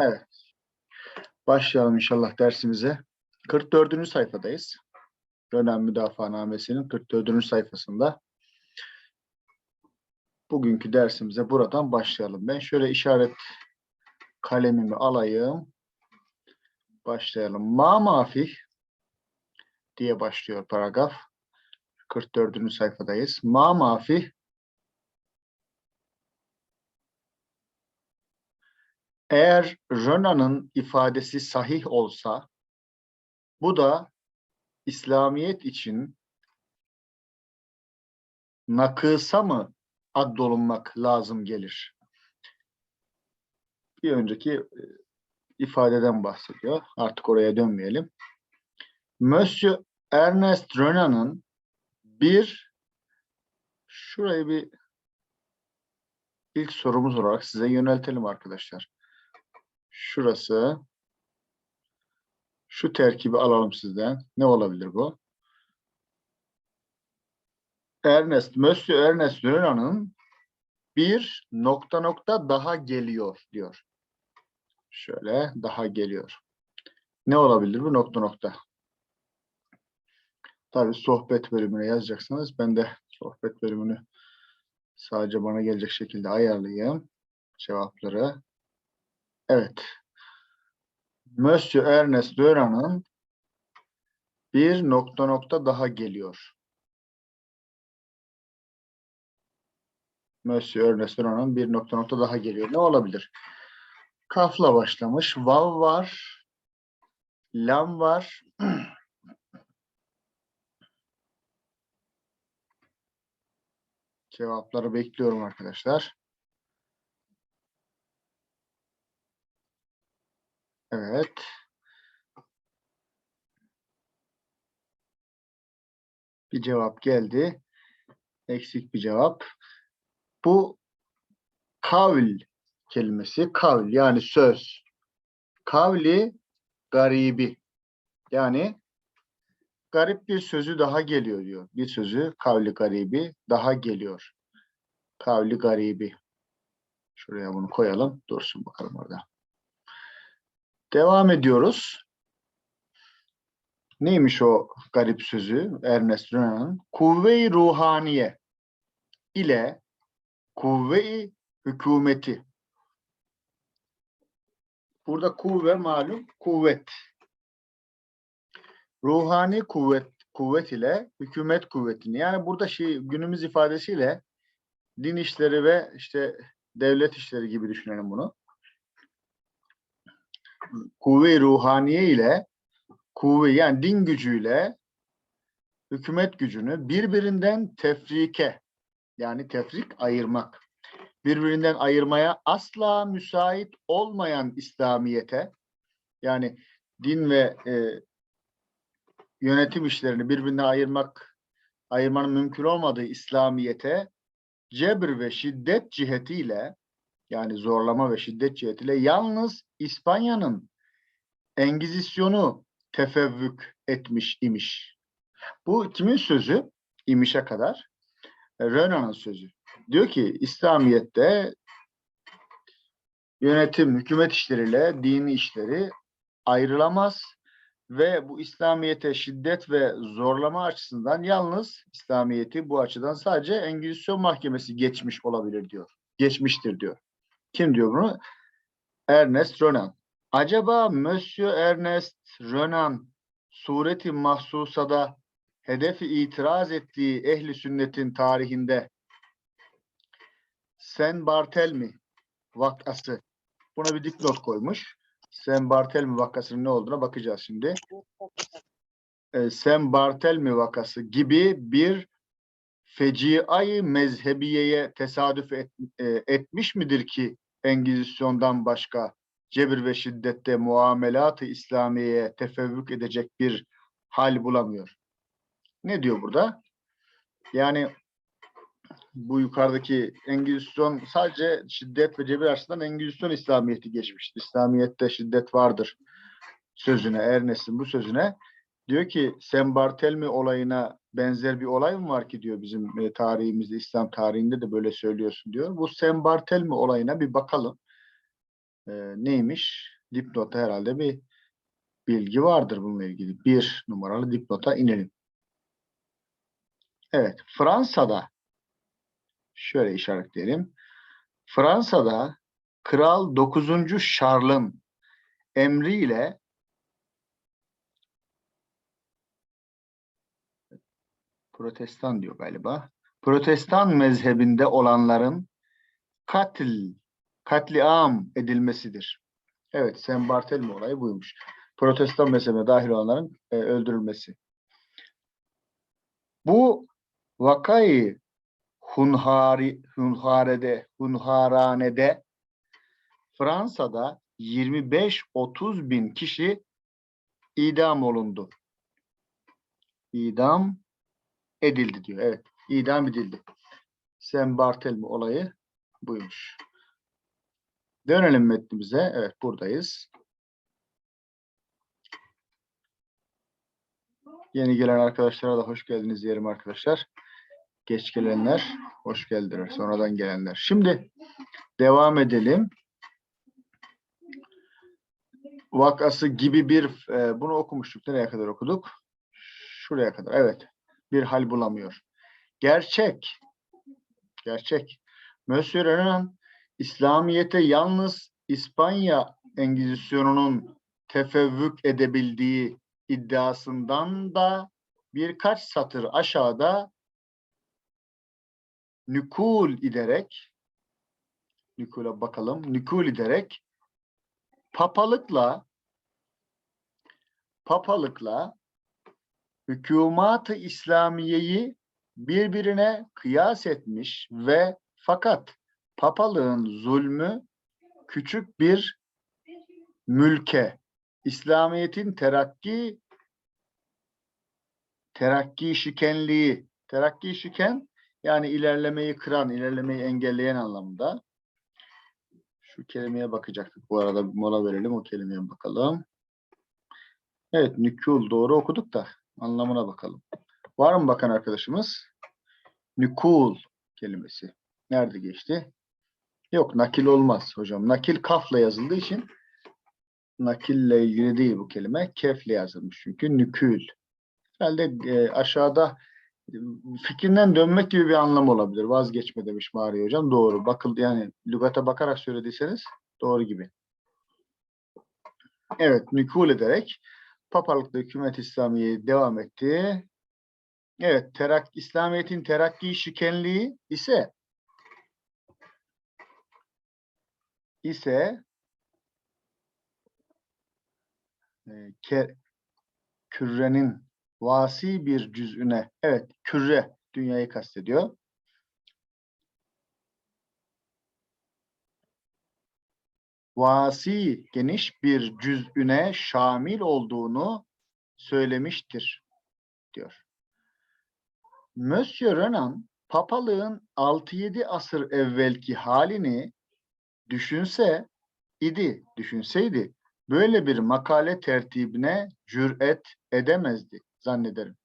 Evet. Başlayalım inşallah dersimize. 44. sayfadayız. Dönem Müdafaanamesi'nin 44. sayfasında. Bugünkü dersimize buradan başlayalım. Ben şöyle işaret kalemimi alayım. Başlayalım. Ma mafih diye başlıyor paragraf. 44. sayfadayız. Ma mafih Eğer Röna'nın ifadesi sahih olsa, bu da İslamiyet için nakısa mı addolunmak lazım gelir? Bir önceki e, ifadeden bahsediyor. Artık oraya dönmeyelim. Monsieur Ernest Renan'ın bir şurayı bir ilk sorumuz olarak size yöneltelim arkadaşlar. Şurası. Şu terkibi alalım sizden. Ne olabilir bu? Ernest, Monsieur Ernest Renan'ın bir nokta nokta daha geliyor diyor. Şöyle daha geliyor. Ne olabilir bu nokta nokta? Tabii sohbet bölümüne yazacaksınız. Ben de sohbet bölümünü sadece bana gelecek şekilde ayarlayayım. Cevapları. Evet. Monsieur Ernest Döran'ın bir nokta nokta daha geliyor. Monsieur Ernest Döran'ın bir nokta nokta daha geliyor. Ne olabilir? Kafla başlamış. Vav var. Lam var. Cevapları bekliyorum arkadaşlar. Evet. Bir cevap geldi. Eksik bir cevap. Bu kavl kelimesi. Kavl yani söz. Kavli garibi. Yani garip bir sözü daha geliyor diyor. Bir sözü kavli garibi daha geliyor. Kavli garibi. Şuraya bunu koyalım. Dursun bakalım orada. Devam ediyoruz. Neymiş o garip sözü Ernest Renan'ın? Kuvve-i ruhaniye ile kuvve-i hükümeti. Burada kuvve malum kuvvet. Ruhani kuvvet kuvvet ile hükümet kuvvetini. Yani burada şey günümüz ifadesiyle din işleri ve işte devlet işleri gibi düşünelim bunu kuvve ruhaniye ile kuvve yani din gücüyle hükümet gücünü birbirinden tefrike yani tefrik ayırmak. Birbirinden ayırmaya asla müsait olmayan İslamiyete yani din ve e, yönetim işlerini birbirinden ayırmak ayırmanın mümkün olmadığı İslamiyete cebir ve şiddet cihetiyle yani zorlama ve şiddet cihetiyle yalnız İspanya'nın Engizisyonu tefevvük etmiş imiş. Bu kimin sözü? İmişe kadar. Renan'ın sözü. Diyor ki İslamiyet'te yönetim, hükümet işleriyle dini işleri ayrılamaz ve bu İslamiyet'e şiddet ve zorlama açısından yalnız İslamiyet'i bu açıdan sadece Engizisyon Mahkemesi geçmiş olabilir diyor. Geçmiştir diyor. Kim diyor bunu? Ernest Renan. Acaba Monsieur Ernest Renan sureti mahsusada hedefi itiraz ettiği ehli sünnetin tarihinde Sen Bartelmi vakası buna bir dipnot koymuş. Sen Bartelmi vakasının ne olduğuna bakacağız şimdi. Ee, Sen Bartelmi vakası gibi bir feciayı mezhebiyeye tesadüf et, e, etmiş midir ki Engizisyon'dan başka cebir ve şiddette muamelat-ı İslamiye'ye tefevvük edecek bir hal bulamıyor. Ne diyor burada? Yani bu yukarıdaki Engizisyon sadece şiddet ve cebir açısından Engizisyon İslamiyet'i geçmiştir. İslamiyet'te şiddet vardır sözüne, Ernest'in bu sözüne diyor ki Sen Bartelmi olayına benzer bir olay mı var ki diyor bizim e, tarihimizde, İslam tarihinde de böyle söylüyorsun diyor. Bu Sen Bartelmi olayına bir bakalım. e, neymiş? Dipnota herhalde bir bilgi vardır bununla ilgili. Bir numaralı dipnota inelim. Evet, Fransa'da şöyle işaretleyelim. Fransa'da Kral 9. Charles'ın emriyle Protestan diyor galiba. Protestan mezhebinde olanların katil, katliam edilmesidir. Evet, Saint Barthélemy olayı buymuş. Protestan mezhebine dahil olanların e, öldürülmesi. Bu vakayı Hunhari, Hunhare'de, Hunharane'de Fransa'da 25-30 bin kişi idam olundu. İdam edildi diyor. Evet, idam edildi. Saint Barthélemy olayı buymuş. Dönelim metnimize. Evet, buradayız. Yeni gelen arkadaşlara da hoş geldiniz diyelim arkadaşlar. Geç gelenler hoş geldiler. Sonradan gelenler. Şimdi devam edelim. Vakası gibi bir e, bunu okumuştuk. Nereye kadar okuduk? Şuraya kadar. Evet. Bir hal bulamıyor. Gerçek. Gerçek. Monsieur Renan İslamiyete yalnız İspanya Engizisyonunun tefevvük edebildiği iddiasından da birkaç satır aşağıda nükul ederek nükule bakalım nükul ederek papalıkla papalıkla hükümat-ı İslamiye'yi birbirine kıyas etmiş ve fakat papalığın zulmü küçük bir mülke İslamiyet'in terakki terakki şikenliği terakki şiken yani ilerlemeyi kıran, ilerlemeyi engelleyen anlamında. Şu kelimeye bakacaktık. Bu arada bir mola verelim. O kelimeye bakalım. Evet, nükul doğru okuduk da anlamına bakalım. Var mı bakan arkadaşımız? Nükul kelimesi. Nerede geçti? Yok, nakil olmaz hocam. Nakil kafla yazıldığı için nakille ilgili değil bu kelime. Kefle yazılmış çünkü. Nükül. Herhalde e, aşağıda fikrinden dönmek gibi bir anlam olabilir. Vazgeçme demiş Mari Hocam. Doğru. Bakıldı yani lügata bakarak söylediyseniz doğru gibi. Evet, nükul ederek papalıkta hükümet İslamiye devam etti. Evet, terak İslamiyet'in terakki şikenliği ise ise e, ke, kürenin vasi bir cüz'üne, evet küre dünyayı kastediyor. Vasi geniş bir cüz'üne şamil olduğunu söylemiştir diyor. Monsieur Renan papalığın 6-7 asır evvelki halini düşünse idi, düşünseydi böyle bir makale tertibine cüret edemezdi zannederim.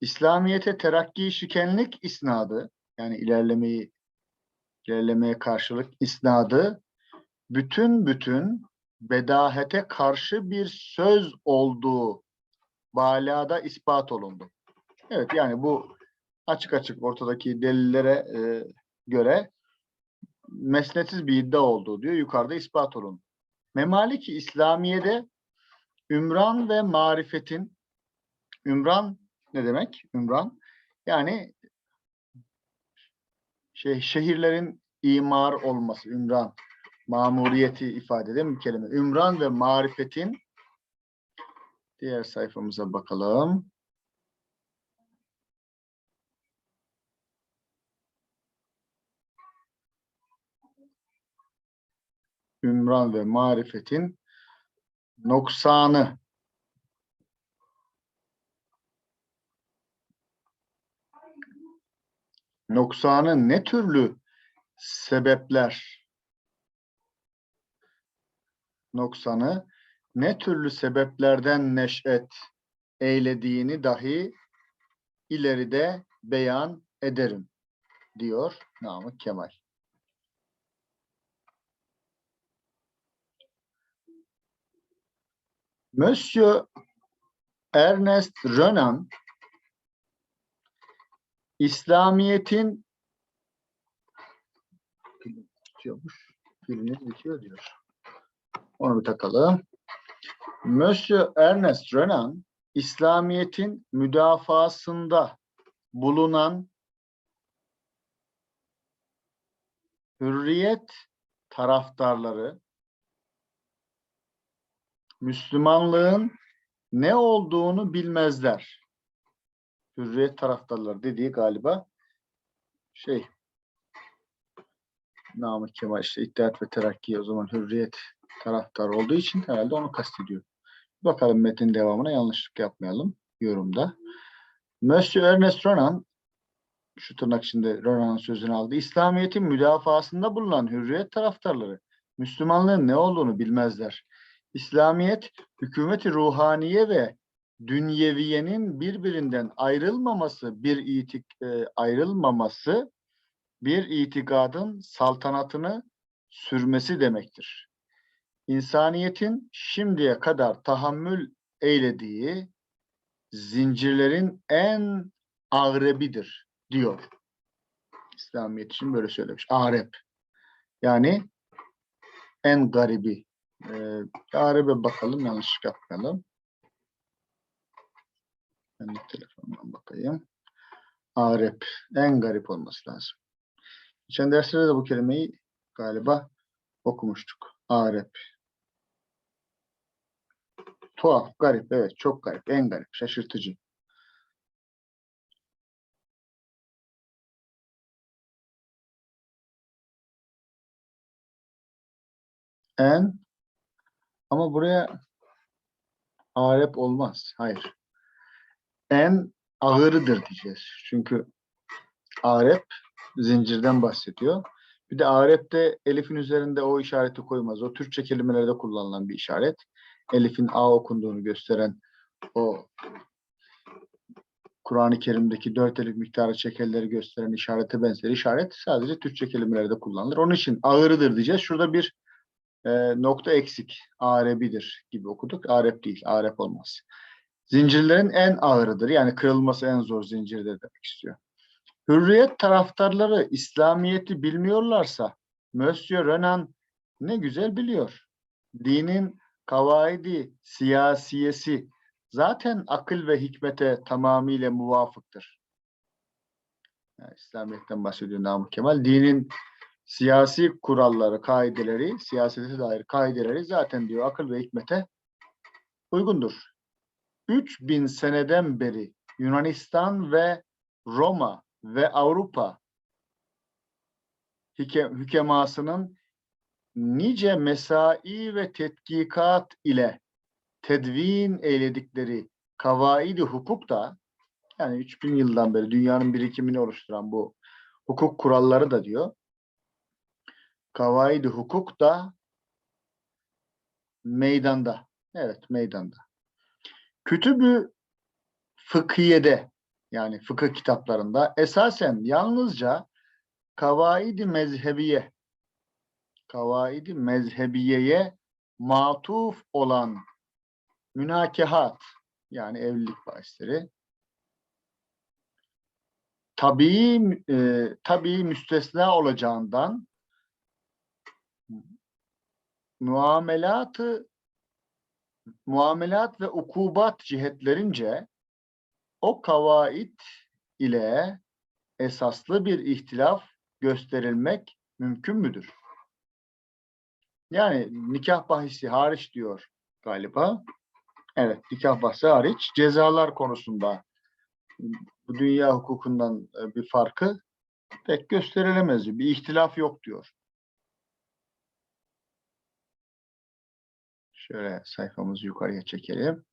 İslamiyete terakki şikenlik isnadı yani ilerlemeyi ilerlemeye karşılık isnadı bütün bütün bedahete karşı bir söz olduğu balada ispat olundu. Evet yani bu açık açık ortadaki delillere e, göre mesnetsiz bir iddia olduğu diyor. Yukarıda ispat olundu. Memalik-i İslamiye'de ümran ve marifetin ümran ne demek? Ümran yani şey şehirlerin imar olması, ümran, mamuriyeti ifade eden bir kelime. Ümran ve marifetin diğer sayfamıza bakalım. Ümran ve marifetin noksanı noksanı ne türlü sebepler noksanı ne türlü sebeplerden neşet eylediğini dahi ileride beyan ederim diyor Namık Kemal. Monsieur Ernest Renan İslamiyet'in bitiyormuş. Filmini bitiyor diyor. Onu bir takalım. Monsieur Ernest Renan İslamiyet'in müdafasında bulunan hürriyet taraftarları Müslümanlığın ne olduğunu bilmezler. Hürriyet taraftarları dediği galiba şey Namık Kemal işte İttihat ve Terakki o zaman hürriyet taraftar olduğu için herhalde onu kastediyor. Bakalım metin devamına yanlışlık yapmayalım yorumda. Monsieur Ernest Renan şu tırnak içinde Renan'ın sözünü aldı. İslamiyet'in müdafasında bulunan hürriyet taraftarları Müslümanlığın ne olduğunu bilmezler. İslamiyet hükümeti ruhaniye ve dünyeviyenin birbirinden ayrılmaması bir itik e, ayrılmaması bir itikadın saltanatını sürmesi demektir. İnsaniyetin şimdiye kadar tahammül eylediği zincirlerin en ağrebidir diyor. İslamiyet için böyle söylemiş. Arep. Yani en garibi. Ee, Arep'e bakalım yanlış yapmayalım. Ben de telefondan bakayım. Arep. En garip olması lazım. Geçen derslerde de bu kelimeyi galiba okumuştuk. Arep. Tuhaf, garip. Evet, çok garip. En garip, şaşırtıcı. En ama buraya arep olmaz. Hayır. En ağırıdır diyeceğiz. Çünkü arep zincirden bahsediyor. Bir de arepte elifin üzerinde o işareti koymaz. O Türkçe kelimelerde kullanılan bir işaret. Elifin A okunduğunu gösteren o Kur'an-ı Kerim'deki dört elif miktarı çekelleri gösteren işarete benzer işaret sadece Türkçe kelimelerde kullanılır. Onun için ağırıdır diyeceğiz. Şurada bir e, nokta eksik. Arebidir gibi okuduk. Arep değil. Arep olmaz. Zincirlerin en ağırıdır. Yani kırılması en zor zincirdir demek istiyor. Hürriyet taraftarları İslamiyet'i bilmiyorlarsa Monsieur Renan ne güzel biliyor. Dinin kavaidi siyasiyesi zaten akıl ve hikmete tamamıyla muvafıktır. Yani İslamiyet'ten bahsediyor Namık Kemal. Dinin siyasi kuralları, kaideleri, siyasete dair kaideleri zaten diyor akıl ve hikmete uygundur. 3000 seneden beri Yunanistan ve Roma ve Avrupa hüke, hükemasının nice mesai ve tetkikat ile tedvin eyledikleri kavaidi hukuk da yani 3000 yıldan beri dünyanın birikimini oluşturan bu hukuk kuralları da diyor kavaidi hukuk da meydanda. Evet meydanda. Kütübü fıkhiyede yani fıkıh kitaplarında esasen yalnızca kavaidi mezhebiye kavaidi mezhebiyeye matuf olan münakehat yani evlilik bahisleri tabii e, tabii müstesna olacağından muamelatı muamelat ve ukubat cihetlerince o kavaid ile esaslı bir ihtilaf gösterilmek mümkün müdür? Yani nikah bahisi hariç diyor galiba. Evet, nikah bahsi hariç. Cezalar konusunda bu dünya hukukundan e, bir farkı pek gösterilemez. Bir ihtilaf yok diyor. Şöyle sayfamızı yukarıya çekelim.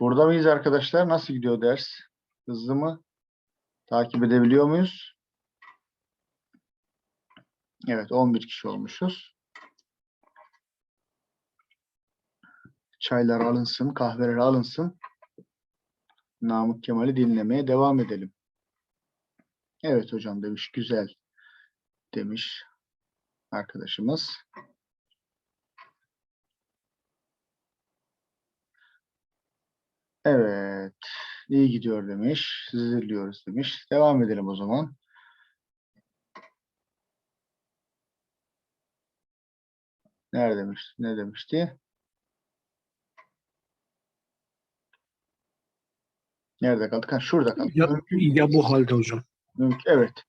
Burada mıyız arkadaşlar? Nasıl gidiyor ders? Hızlı mı? Takip edebiliyor muyuz? Evet 11 kişi olmuşuz. Çaylar alınsın, kahveler alınsın. Namık Kemal'i dinlemeye devam edelim. Evet hocam demiş, güzel demiş arkadaşımız. Evet. iyi gidiyor demiş. Sizi diliyoruz demiş. Devam edelim o zaman. Nerede demiş? Ne demişti? Nerede kaldık? Ha, şurada kaldık. Ya, ya bu halde hocam. Evet.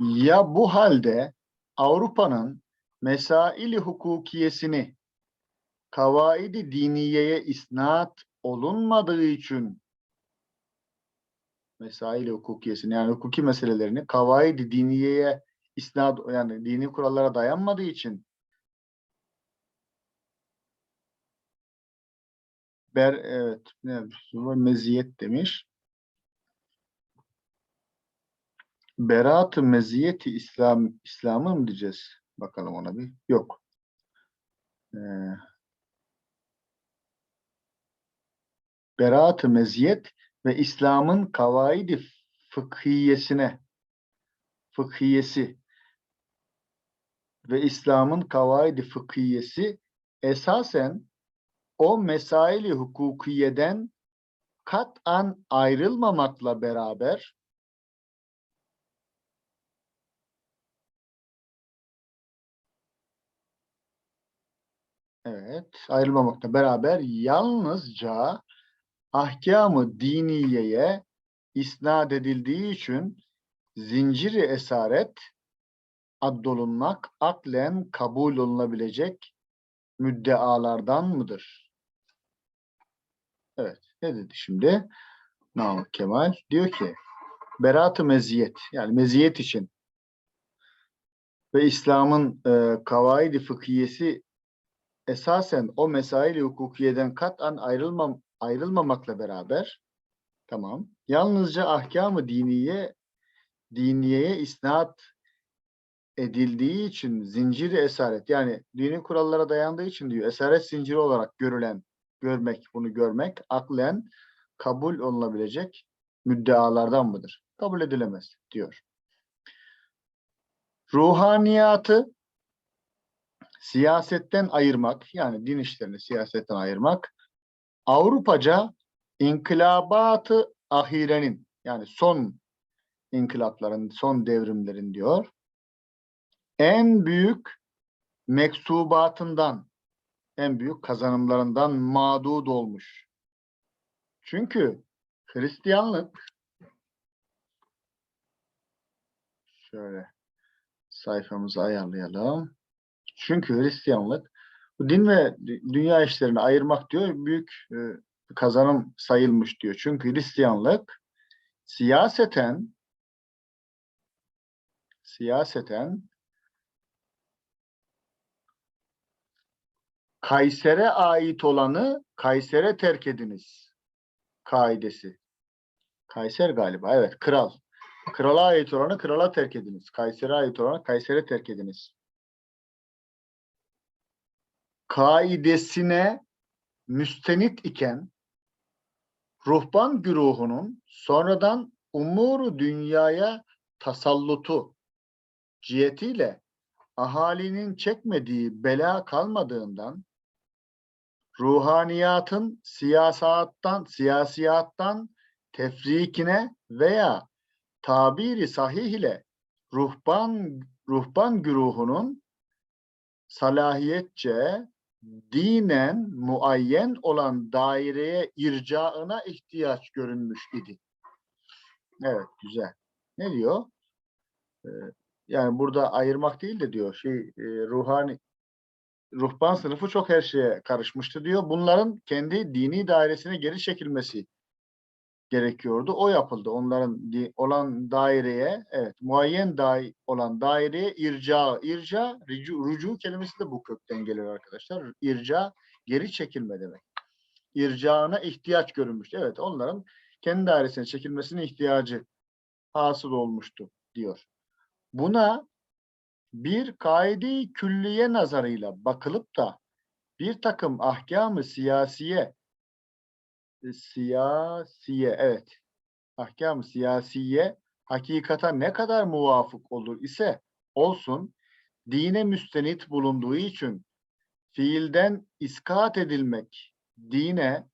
Ya bu halde Avrupa'nın mesaili hukukiyesini kavaidi diniyeye isnat olunmadığı için mesail hukukiyesini yani hukuki meselelerini kavaidi diniyeye isnat yani dini kurallara dayanmadığı için ber evet ne meziyet demiş. Beraat-ı meziyeti İslam İslam'ı mı diyeceğiz? Bakalım ona bir. Yok. Ee, Beraat-ı meziyet ve İslam'ın kavaidi fıkhiyesine fıkhiyesi ve İslam'ın kavaidi fıkhiyesi esasen o mesaili hukukiyeden kat'an ayrılmamakla beraber Evet, ayrılmamakla beraber yalnızca ahkamı diniyeye isnat edildiği için zinciri esaret addolunmak aklen kabul olunabilecek müddealardan mıdır? Evet, ne dedi şimdi? Namık Kemal diyor ki berat-ı meziyet yani meziyet için ve İslam'ın e, kavaidi fıkhiyesi esasen o mesail hukukiyeden kat'an ayrılmam, ayrılmamakla beraber tamam yalnızca ahkamı diniye diniyeye isnat edildiği için zinciri esaret yani dinin kurallara dayandığı için diyor esaret zinciri olarak görülen görmek bunu görmek aklen kabul olunabilecek müddealardan mıdır? Kabul edilemez diyor. Ruhaniyatı siyasetten ayırmak yani din işlerini siyasetten ayırmak Avrupaca inkılabatı ahirenin yani son inkılapların, son devrimlerin diyor. En büyük mektubatından, en büyük kazanımlarından mağdud olmuş. Çünkü Hristiyanlık şöyle sayfamızı ayarlayalım. Çünkü Hristiyanlık din ve dü- dünya işlerini ayırmak diyor büyük e, kazanım sayılmış diyor. Çünkü Hristiyanlık siyaseten siyaseten Kayser'e ait olanı Kayser'e terk ediniz kaidesi. Kayser galiba. Evet, kral. Krala ait olanı krala terk ediniz. Kayser'e ait olanı Kayser'e terk ediniz. Kaidesine müstenit iken ruhban güruhunun sonradan umuru dünyaya tasallutu cihetiyle ahalinin çekmediği bela kalmadığından ruhaniyatın siyasattan, siyasiyattan tefrikine veya tabiri sahih ile ruhban ruhban güruhunun salahiyetçe dinen muayyen olan daireye ircaına ihtiyaç görünmüş idi. Evet, güzel. Ne diyor? Ee, yani burada ayırmak değil de diyor şey e, ruhani ruhban sınıfı çok her şeye karışmıştı diyor. Bunların kendi dini dairesine geri çekilmesi gerekiyordu. O yapıldı. Onların olan daireye, evet, muayyen dai olan daireye irca, irca, ricu, rucu kelimesi de bu kökten geliyor arkadaşlar. İrca, geri çekilme demek. İrcaına ihtiyaç görünmüştü. Evet, onların kendi dairesine çekilmesine ihtiyacı hasıl olmuştu diyor. Buna bir kaide külliye nazarıyla bakılıp da bir takım ahkamı siyasiye siyasiye evet ahkam siyasiye hakikata ne kadar muvafık olur ise olsun dine müstenit bulunduğu için fiilden iskat edilmek dine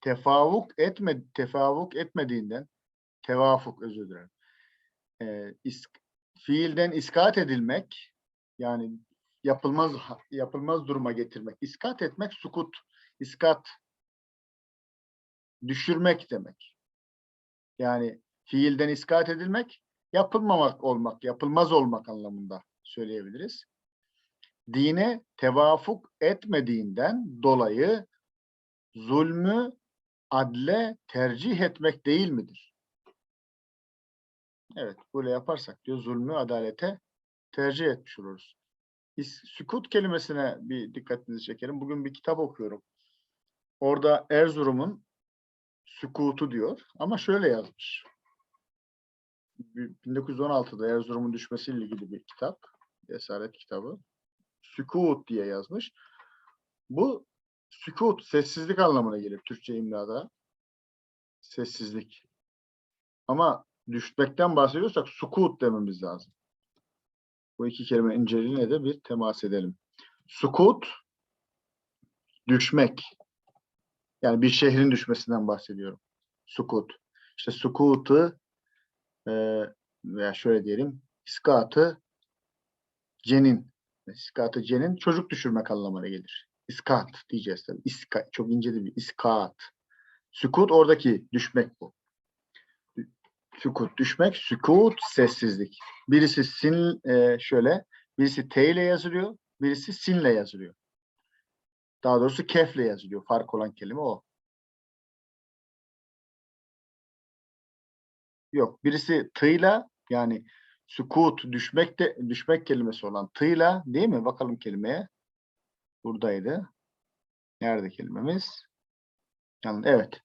tefavuk etme tefavuk etmediğinden tevafuk özür dilerim. Ee, is- fiilden iskat edilmek yani yapılmaz yapılmaz duruma getirmek. İskat etmek sukut, iskat düşürmek demek. Yani fiilden iskat edilmek yapılmamak olmak, yapılmaz olmak anlamında söyleyebiliriz. Dine tevafuk etmediğinden dolayı zulmü adle tercih etmek değil midir? Evet, böyle yaparsak diyor zulmü adalete tercih etmiş oluruz. Sükut kelimesine bir dikkatinizi çekelim. Bugün bir kitap okuyorum. Orada Erzurum'un sükutu diyor ama şöyle yazmış. Bir- 1916'da Erzurum'un düşmesiyle ilgili bir kitap. Esaret kitabı. Sükut diye yazmış. Bu sükut sessizlik anlamına gelir Türkçe imlada. Sessizlik. Ama düşmekten bahsediyorsak sukut dememiz lazım. Bu iki kelime inceliğine de bir temas edelim. Sukut düşmek. Yani bir şehrin düşmesinden bahsediyorum. Sukut. İşte sukutu e, veya şöyle diyelim iskatı cenin. İskatı cenin çocuk düşürmek anlamına gelir. İskat diyeceğiz tabii. İska, çok ince bir iskat. Sükut oradaki düşmek bu. Sükut düşmek, sükut sessizlik. Birisi sin e, şöyle, birisi T ile yazılıyor, birisi sinle yazılıyor. Daha doğrusu kefle yazılıyor. Fark olan kelime o. Yok, birisi tıyla yani sükut düşmek de düşmek kelimesi olan tıyla değil mi? Bakalım kelimeye. Buradaydı. Nerede kelimemiz? Yani evet.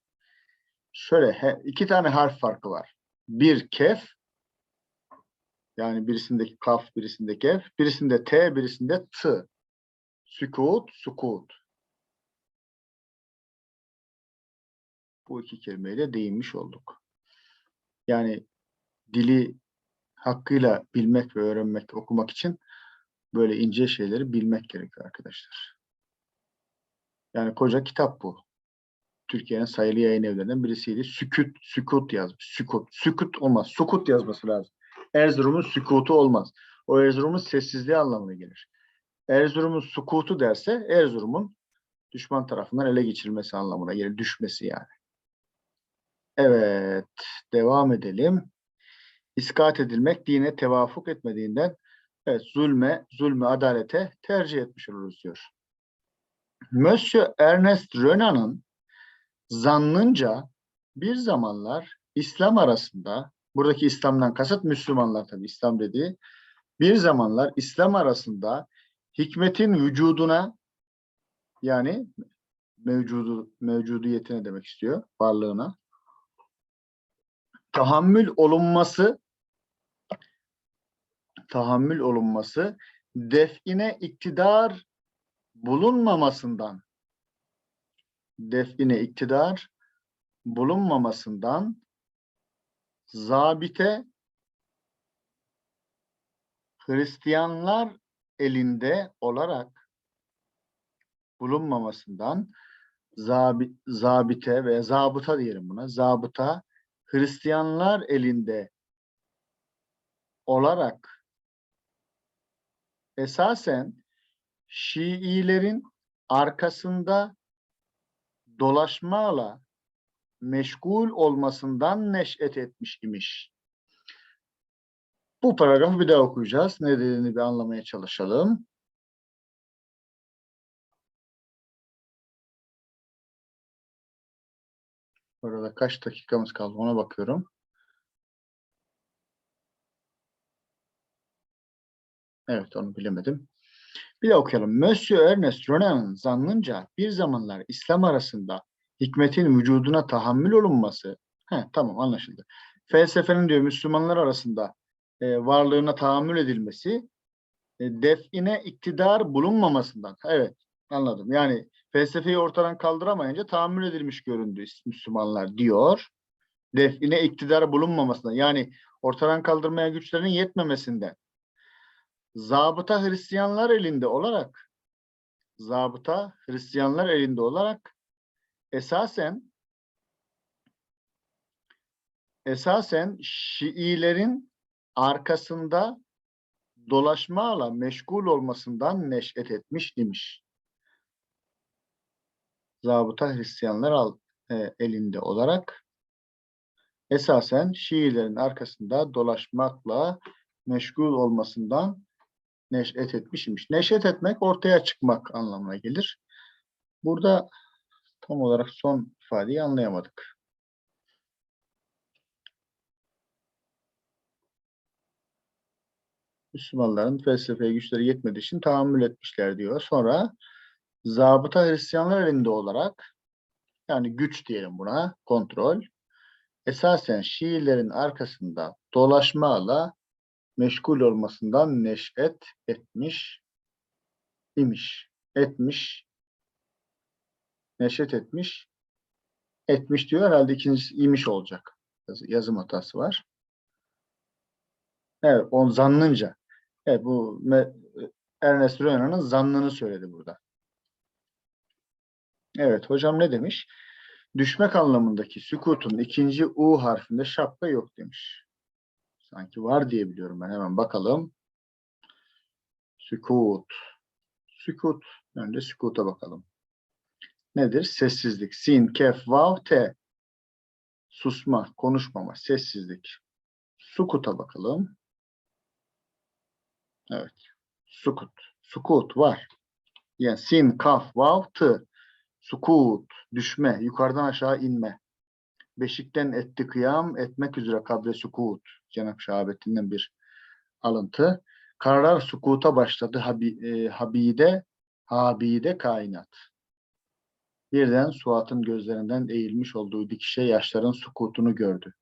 Şöyle he- iki tane harf farkı var. Bir kef yani birisindeki kaf, birisinde kef, birisinde t, birisinde t. Sükut, sukut. Bu iki kelimeyle değinmiş olduk. Yani dili hakkıyla bilmek ve öğrenmek, okumak için böyle ince şeyleri bilmek gerekiyor arkadaşlar. Yani koca kitap bu. Türkiye'nin sayılı yayın evlerinden birisiydi. Sükut, sükut yazmış. Sükut, sükut olmaz. Sukut yazması lazım. Erzurum'un sükutu olmaz. O Erzurum'un sessizliği anlamına gelir. Erzurum'un sukutu derse Erzurum'un düşman tarafından ele geçirilmesi anlamına gelir. Düşmesi yani. Evet. Devam edelim. İskat edilmek dine tevafuk etmediğinden evet, zulme, zulmü adalete tercih etmiş oluruz diyor. Monsieur Ernest Renan'ın zannınca bir zamanlar İslam arasında, buradaki İslam'dan kasıt Müslümanlar tabi İslam dediği, bir zamanlar İslam arasında hikmetin vücuduna yani mevcudu, mevcudiyetine demek istiyor, varlığına tahammül olunması tahammül olunması define iktidar bulunmamasından define iktidar bulunmamasından zabite Hristiyanlar elinde olarak bulunmamasından zabi, zabite veya zabıta diyelim buna zabıta Hristiyanlar elinde olarak esasen Şiilerin arkasında dolaşmayla meşgul olmasından neş'et etmiş imiş. Bu paragrafı bir daha okuyacağız. Ne dediğini bir anlamaya çalışalım. Burada kaç dakikamız kaldı ona bakıyorum. Evet onu bilemedim. Bir de okuyalım. Monsieur Ernest Renan'ın zannınca bir zamanlar İslam arasında hikmetin vücuduna tahammül olunması, he, tamam anlaşıldı. Felsefenin diyor Müslümanlar arasında e, varlığına tahammül edilmesi, e, define iktidar bulunmamasından. Evet anladım. Yani felsefeyi ortadan kaldıramayınca tahammül edilmiş göründü Müslümanlar diyor. Define iktidar bulunmamasından yani ortadan kaldırmaya güçlerinin yetmemesinden zabıta Hristiyanlar elinde olarak zabıta Hristiyanlar elinde olarak esasen esasen Şiilerin arkasında dolaşmayla meşgul olmasından neş'et etmiş imiş. Zabıta Hristiyanlar al, e, elinde olarak esasen Şiilerin arkasında dolaşmakla meşgul olmasından neş'et etmiş imiş. Neş'et etmek ortaya çıkmak anlamına gelir. Burada tam olarak son ifadeyi anlayamadık. Müslümanların felsefeye güçleri yetmediği için tahammül etmişler diyor. Sonra zabıta Hristiyanlar elinde olarak yani güç diyelim buna kontrol esasen Şiilerin arkasında dolaşmayla meşgul olmasından neş'et etmiş imiş. Etmiş neşet etmiş etmiş diyor. Herhalde ikincisi imiş olacak. Yazı- yazım hatası var. Evet, on zannınca. Evet, bu Ernest Renan'ın zannını söyledi burada. Evet, hocam ne demiş? Düşmek anlamındaki sükutun ikinci U harfinde şapka yok demiş. Sanki var diye biliyorum ben. Hemen bakalım. Sükut. Sükut. Önce sükuta bakalım. Nedir? Sessizlik. Sin, kef, vav, te. Susma, konuşmama, sessizlik. Sukuta bakalım. Evet. Sukut. Sukut var. Yani sin, kaf, vav, tı. Sukut. Düşme. Yukarıdan aşağı inme. Beşikten etti kıyam etmek üzere kabre sukut. Cenab-ı Şahabetinden bir alıntı. Karar sukuta başladı habi, e, habide, habide kainat. Birden Suat'ın gözlerinden eğilmiş olduğu dikişe yaşların sukutunu gördü.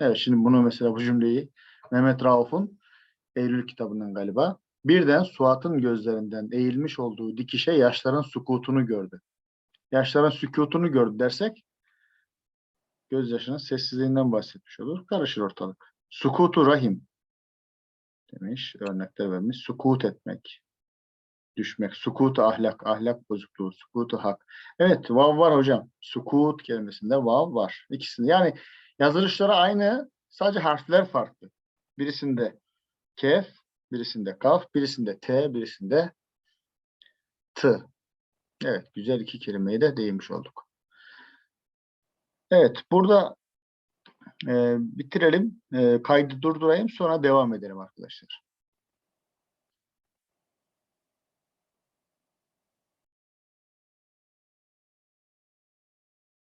Evet şimdi bunu mesela bu cümleyi Mehmet Rauf'un Eylül kitabından galiba. Birden Suat'ın gözlerinden eğilmiş olduğu dikişe yaşların sukutunu gördü. Yaşların sükutunu gördü dersek gözyaşının sessizliğinden bahsetmiş olur. Karışır ortalık. Sukutu rahim demiş. Örnekler vermiş. Sukut etmek. Düşmek. Sukutu ahlak. Ahlak bozukluğu. Sukutu hak. Evet vav var hocam. Sukut kelimesinde vav var. İkisinde. Yani yazılışları aynı. Sadece harfler farklı. Birisinde kef, birisinde kaf, birisinde t, birisinde t. Evet güzel iki kelimeyi de değinmiş olduk. Evet burada e, bitirelim. E, kaydı durdurayım sonra devam edelim arkadaşlar.